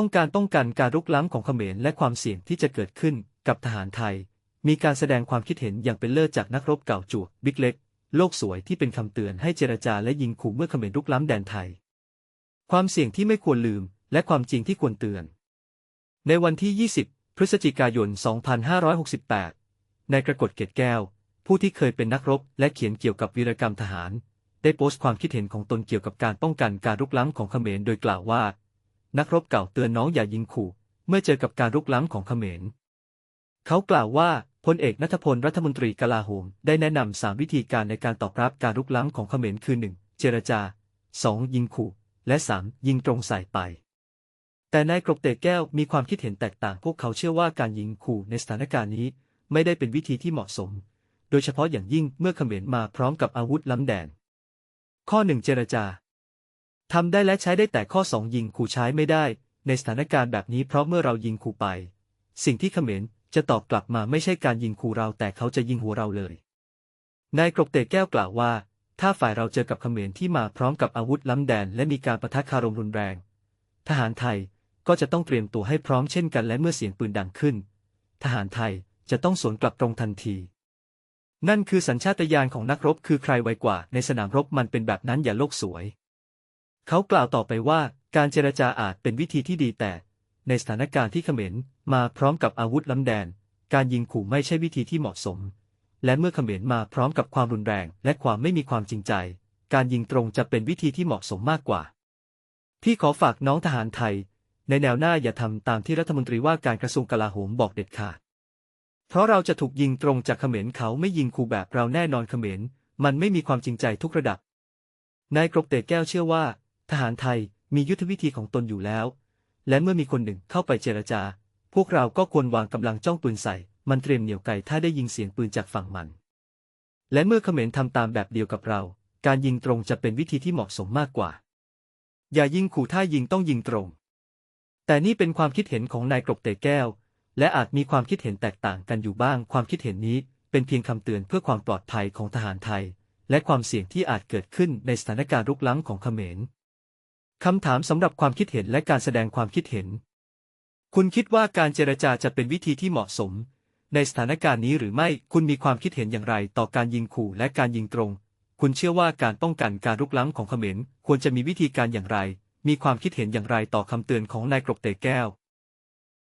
ต้องการป้องกันการรุกล้ำของเขมรและความเสี่ยงที่จะเกิดขึ้นกับทหารไทย มีการแสดงความคิดเห็นอย่างเป็นเลิศจากนักรบเก่าจวกบิ๊กเล็ก โลกสวยที่เป็นคำเตือนให้เจรจาและยิงขู่เมื่อเขมรรุกล้ำแดนไทย ความเสี่ยงที่ไม่ควรลืม และความจริงที่ควรเตือน ในวันที่ 20 พฤศจิกายน 2568ในกระกฎเกตแก้ว ผู้ที่เคยเป็นนักรบและเขียนเกี่ยวกับวีรกรรมทหาร ได้โพสต์ความคิดเห็นของตนเกี่ยวกับการป้องกันการรุกล้ำของเขมรโดยกล่าวว่า นักรบเก่าเตือนน้องอย่ายิงขู่ เมื่อเจอกับการรุกล้ำของเขมร เขากล่าวว่าพลเอกนัทพลรัฐมนตรีกลาโหมได้แนะนำสามวิธีการในการตอบรับการรุกล้ำของเขมรคือ 1. เจรจา 2. ยิงขู่และ 3. ยิงตรงใส่ไป แต่นายกรบเตะแก้วมีความคิดเห็นแตกต่าง พวกเขาเชื่อว่าการยิงขู่ในสถานการณ์นี้ไม่ได้เป็นวิธีที่เหมาะสม โดยเฉพาะอย่างยิ่งเมื่อเขมรมาพร้อมกับอาวุธล้ำแดน ข้อ1เจรจา ทำได้และใช้ได้แต่ข้อ 2 ยิงขู่ใช้ไม่ได้ ในสถานการณ์แบบนี้เพราะเมื่อเรายิงขู่ไป สิ่งที่เขมรจะตอบกลับมาไม่ใช่การยิงขู่เราแต่เขาจะยิงหัวเราเลย นายกรบเตะแก้วกล่าวว่า ถ้าฝ่ายเราเจอกับเขมรที่มาพร้อมกับอาวุธล้ำแดน และมีการประทะคารมรุนแรง ทหารไทยก็จะต้องเตรียมตัวให้พร้อมเช่นกันและเมื่อเสียงปืนดังขึ้น ทหารไทยจะต้องสวนกลับตรงทันที นั่นคือสัญชาตญาณของนักรบคือใครไวกว่าในสนามรบมันเป็นแบบนั้นอย่าโลกสวย เขากล่าวต่อไปว่าการเจรจาอาจเป็นวิธีที่ดีแต่ ในสถานการณ์ที่เขมรมาพร้อมกับอาวุธล้ำแดน การยิงขู่ไม่ใช่วิธีที่เหมาะสม และเมื่อเขมรมาพร้อมกับความรุนแรง และความไม่มีความจริงใจ การยิงตรงจะเป็นวิธีที่เหมาะสมมากกว่า พี่ขอฝากน้องทหารไทย ในแนวหน้าอย่าทำตามที่รัฐมนตรีว่าการกระทรวงกลาโหมบอกเด็ดขาดเพราะเราจะถูกยิงตรงจากเขมรเขาไม่ยิงขู่แบบเราแน่นอนเขมรมันไม่มีความจริงใจทุกระดับนายกรบเตะแก้วเชื่อว่า ทหารไทยมียุทธวิธีของตนอยู่แล้ว และเมื่อมีคนหนึ่งเข้าไปเจรจา พวกเราก็ควรวางกำลังจ้องปืนใส่ มันเตรียมเหนี่ยวไกถ้าได้ยิงเสียงปืนจากฝั่งมัน และเมื่อเขมรทำตามแบบเดียวกับเรา การยิงตรงจะเป็นวิธีที่เหมาะสมมากกว่า อย่ายิงขู่ถ้ายิงต้องยิงตรง แต่นี่เป็นความคิดเห็นของนายกรบเตะแก้ว และอาจมีความคิดเห็นแตกต่างกันอยู่บ้าง ความคิดเห็นนี้เป็นเพียงคำเตือนเพื่อความปลอดภัยของทหารไทย และความเสี่ยงที่อาจเกิดขึ้นในสถานการณ์รุกล้ำของเขมร คำถามสำหรับความคิดเห็นและการแสดงความคิดเห็น คุณคิดว่าการเจรจาจะเป็นวิธีที่เหมาะสม ในสถานการณ์นี้หรือไม่ คุณมีความคิดเห็นอย่างไรต่อการยิงขู่และการยิงตรง คุณเชื่อว่าการป้องกันการรุกล้ำของเขมรควรจะมีวิธีการอย่างไร มีความคิดเห็นอย่างไรต่อคำเตือนของนายกรบเตะแก้ว